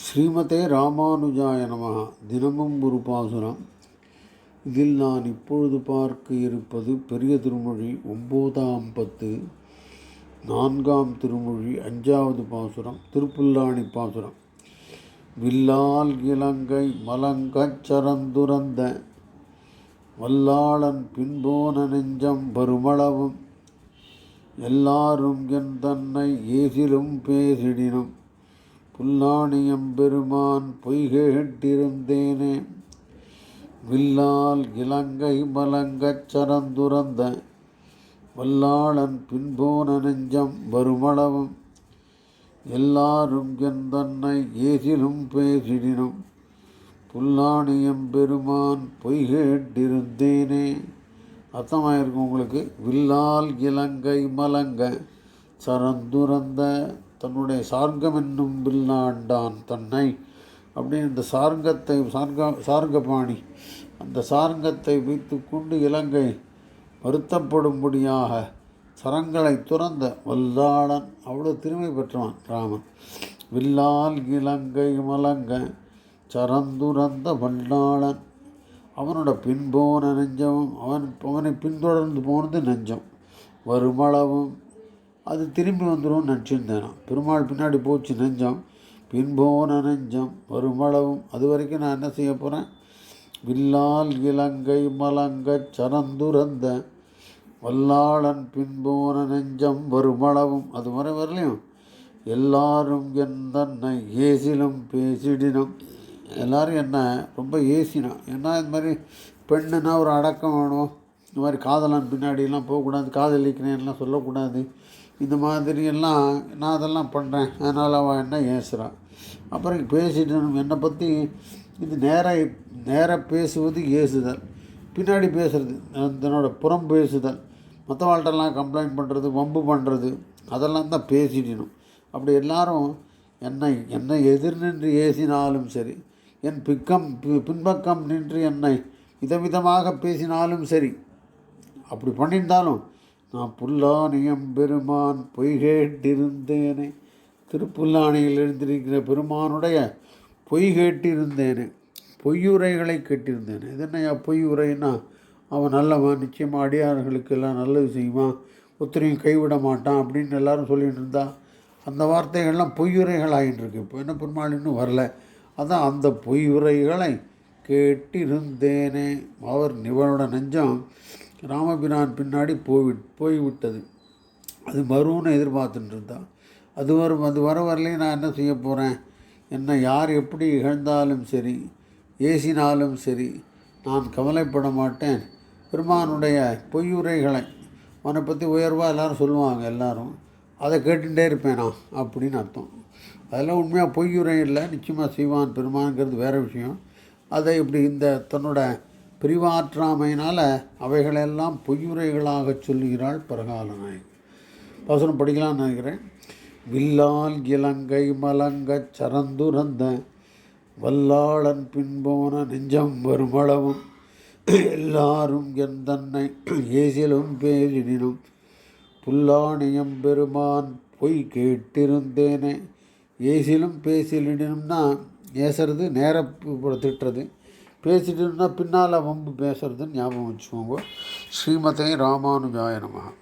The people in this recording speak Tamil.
ஸ்ரீமதே ராமானுஜாய நமகா தினமும் ஒரு பாசுரம். இதில் நான் இப்பொழுது பார்க்க இருப்பது பெரிய திருமொழி ஒம்போதாம் பத்து நான்காம் திருமொழி அஞ்சாவது பாசுரம் திருப்புல்லாணி பாசுரம். வில்லால் இலங்கை மலங்கச் சரந்துரந்த வல்லாளன் பின்போன நெஞ்சம் வருமளவும் எல்லாரும் என் தன்னை ஏசிலும் பேசிடினும். புல்லாணியம் பெருமான் பொய்கேட்டிருந்தேனே வில்லால் இலங்கை மலங்கச் சரந்துரந்த வல்லாளன் பின்போன நெஞ்சம் வருமளவும். எல்லாரும் என் தன்னை ஏசிலும் பேசிடினும். புல்லாணியம் பெருமான் பொய்கேட்டிருந்தேனே அர்த்தமாயிருக்கும் உங்களுக்கு. வில்லால் இலங்கை மலங்க சரந்துரந்த தன்னுடைய சார்கம் என்னும் வில்லாண்டான் தன்னை. அப்படின்னு இந்த சார்ங்கத்தை சார்க சார்கபாணி அந்த சார்ங்கத்தை வைத்து கொண்டு இலங்கை வருத்தப்படும்படியாக சரங்களை துறந்த வல்லாளன் அவ்வளோ திருமை பெற்றவன் ராமன். வில்லால் இலங்கை மலங்க சரந்துரந்த வல்லாளன். அவனோட பின்போன நெஞ்சமும் அவன் அவனை பின்தொடர்ந்து போனது நெஞ்சம். வருமளவும் அது திரும்பி வந்துடும் நினச்சிருந்தேன் பெருமாள் பின்னாடி போச்சு நெஞ்சம். பின்போன நெஞ்சம். வருமளவும் அது வரைக்கும் நான் என்ன செய்ய போகிறேன் வில்லால் இலங்கை மலங்கச் சரந்துரந்த வல்லாளன் பின்போன நெஞ்சம். வருமளவும். அது வரை வரலையும் எல்லாரும் என் தன்னை ஏசிலும் பேசிடினும். எல்லோரும் என்ன ரொம்ப ஏசினோம் ஏன்னா இது மாதிரி பெண்ணுன்னா ஒரு அடக்கம் வேணும். இந்த மாதிரி காதலன் பின்னாடியெல்லாம் போகக்கூடாது. காதலிக்கிறேன்லாம் சொல்லக்கூடாது. இந்த மாதிரியெல்லாம் நான் அதெல்லாம் பண்ணுறேன் அதனால் அவன் என்ன ஏசுகிறான் அப்புறம் பேசிட்டு என்னை பற்றி இது நேராக நேராக பேசுவது ஏசுதல். பின்னாடி பேசுறது தன்னோட புறம் பேசுதல். மற்றவாழ்கிட்டலாம் கம்ப்ளைண்ட் பண்ணுறது வம்பு பண்ணுறது அதெல்லாம் தான் பேசிடணும். அப்படி எல்லாரும் என்னை என்னை எதிர் நின்று ஏசினாலும் சரி என் பிக்கம் பின்பக்கம் நின்று என்னை விதவிதமாக பேசினாலும் சரி அப்படி பண்ணியிருந்தாலும் நான் புல்லாணியம் பெருமான் பொய்கேட்டிருந்தேனே திருப்புல்லானியில் எழுந்திருக்கிற பெருமானுடைய பொய் கேட்டிருந்தேனே. பொய்யுரைகளை கேட்டிருந்தேனே. இது என்னையா பொய் உரைன்னா அவன் நல்லவன் நிச்சயமாக அடியார்களுக்கு எல்லாம் நல்லது செய்வான் ஒத்தரையும் கைவிட மாட்டான் அப்படின்னு எல்லாரும் சொல்லிகிட்டு இருந்தா. அந்த வார்த்தைகள்லாம் பொய்யுரைகள் ஆகிட்டு இருக்கு. இப்போ என்ன பெருமாள் இன்னும் வரல. அதான் அந்த பொய்யுரைகளை கேட்டிருந்தேனே. அவர் நிவனோட நெஞ்சம் ராமபிரான் பின்னாடி போய் போய்விட்டது. அது வரும்னு எதிர்பார்த்துட்டு இருந்தான் அது வரும் அது வர வரலையும் நான் என்ன செய்ய போகிறேன் என்னை யார் எப்படி இகழ்ந்தாலும் சரி ஏசினாலும் சரி நான் கவலைப்பட மாட்டேன். பெருமானுடைய பொய்யுரைகளை அவனை பற்றி உயர்வாக எல்லோரும் சொல்லுவாங்க எல்லோரும். அதை கேட்டுகிட்டே இருப்பேன்? நான் அப்படின்னு அர்த்தம். அதெல்லாம் உண்மையாக பொய்யுரை இல்லை நிச்சயமாக செய்வான் பெருமானுங்கிறது வேறு விஷயம். அதை இப்படி இந்த தன்னோட பிரிவாற்றாமையினால் அவைகளெல்லாம் பொய்யுரைகளாக சொல்லுகிறாள் பரகால நாயகி வசனம் படிக்கலாம்னு நினைக்கிறேன். வில்லால் இலங்கை மலங்கச் சரந்துரந்த வல்லாளன் பின்போன நெஞ்சம் வருமளவும் எல்லாரும் என் தன்னை ஏசிலும் பேசினும் புல்லாணியம் பெருமான் பொய் கேட்டிருந்தேனே. ஏசிலும் பேசிலிடணும்னா ஏசுறது நேரப்படுத்திட்டுறது பேசிட்டுன்னா பின்னால் வம்பு பேசுகிறதுன்னு ஞாபகம் வச்சுக்கோங்க. ஸ்ரீமதே ராமானுஜாய நமகா